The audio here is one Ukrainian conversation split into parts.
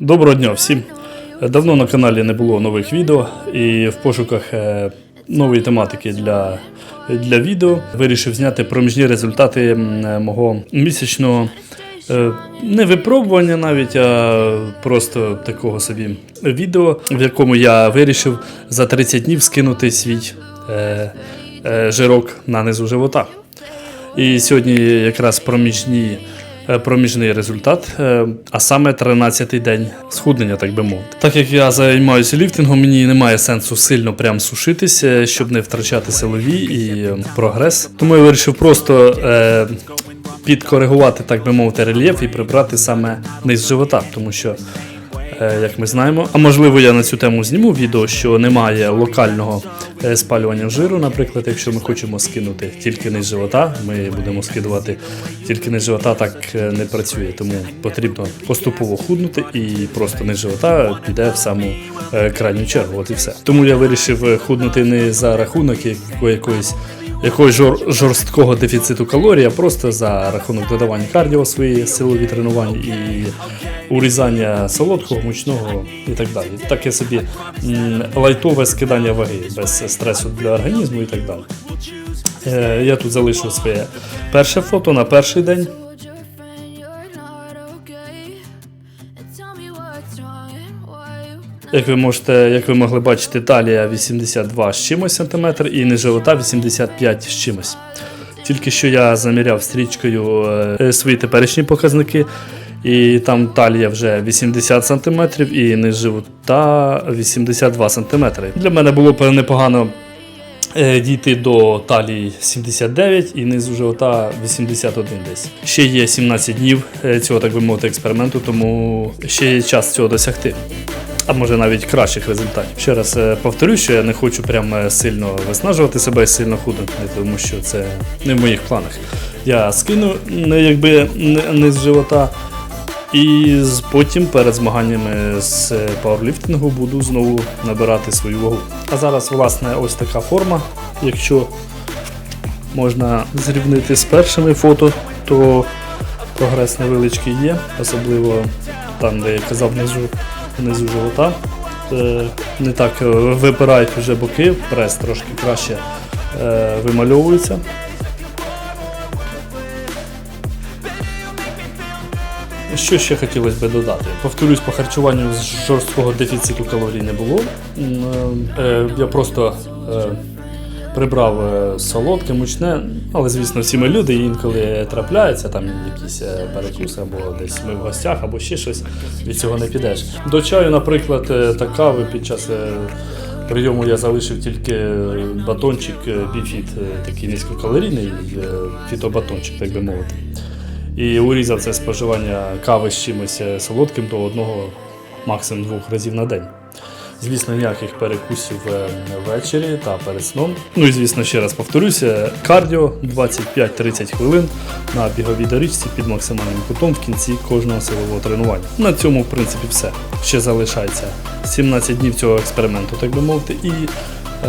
Доброго дня всім. Давно на каналі не було нових відео, і в пошуках е, нової тематики для, для відео вирішив зняти проміжні результати е, мого місячного е, не випробування навіть, а просто такого собі відео, в якому я вирішив за 30 днів скинути свій жирок на низу живота. І сьогодні якраз проміжні, проміжний результат, е, а саме 13-й день схуднення, так би мовити. Так як я займаюся ліфтингом, мені немає сенсу сильно прям сушитися, щоб не втрачати силові і е, прогрес. Тому я вирішив просто е, підкоригувати, так би мовити, рельєф і прибрати саме низ живота, тому що. Е, як ми знаємо. А можливо, я на цю тему зніму відео, що немає локального е, спалювання жиру. Наприклад, якщо ми хочемо скинути тільки низ живота, ми будемо скидувати тільки низ живота, так е, не працює. Тому потрібно поступово худнути і просто низ живота піде в саму крайню чергу. От і все. Тому я вирішив худнути не за рахунок якоїсь. Якогось жор, жорсткого дефіциту калорій, а просто за рахунок додавання кардіо свої силові тренування і урізання солодкого, мучного і так далі. Таке собі лайтове скидання ваги без стресу для організму і так далі. Е, я тут залишив своє перше фото на перший день. Як ви можете, як ви могли бачити, талія 82 з чимось сантиметр і низ живота 85 з чимось. Тільки що я заміряв стрічкою е, свої теперішні показники, і там талія вже 80 см і низ 82 см. Для мене було непогано е, дійти до талії 79 і низу живота 81 десь. Ще є 17 днів е, цього, так би мовити, експерименту, тому ще є час цього досягти. А може навіть кращих результатів. Ще раз е, повторю, що я не хочу прям е, сильно виснажувати себе і сильно худнути, тому що це не в моїх планах. Я скину якби не з живота. І потім перед змаганнями з е, пауерліфтингу буду знову набирати свою вагу. А зараз, власне, ось така форма. Якщо можна зрівнити з першими фото, то прогрес невеличкий є, особливо там, де я казав внизу, внизу живота. Не так е, випирають вже боки, прес трошки краще е, вимальовується. Що ще хотілося би додати? Повторюсь, по харчуванню з жорсткого дефіциту калорій не було. Е, Я просто прибрав е, солодке, мучне, але звісно, всі ми люди, і інколи трапляються там якісь е, перекуси, або десь ми в гостях, або ще щось, від цього не підеш. До чаю, наприклад, е, та кави під час. Прийому я залишив тільки батончик біфіт, такий низькокалорійний фітобатончик, так би мовити. І урізав це споживання кави з чимось солодким до одного, максимум двох разів на день. Звісно, ніяких перекусів е, ввечері та перед сном. Ну і звісно, ще раз повторюся, кардіо 25-30 хвилин на біговій доріжці під максимальним кутом в кінці кожного силового тренування. На цьому, в принципі, все. Ще залишається 17 днів цього експерименту, так би мовити, і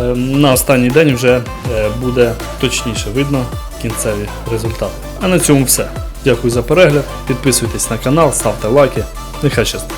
е, на останній день вже е, буде точніше видно кінцеві результати. А на цьому все. Дякую за перегляд. Підписуйтесь на канал, ставте лайки. Нехай щастить.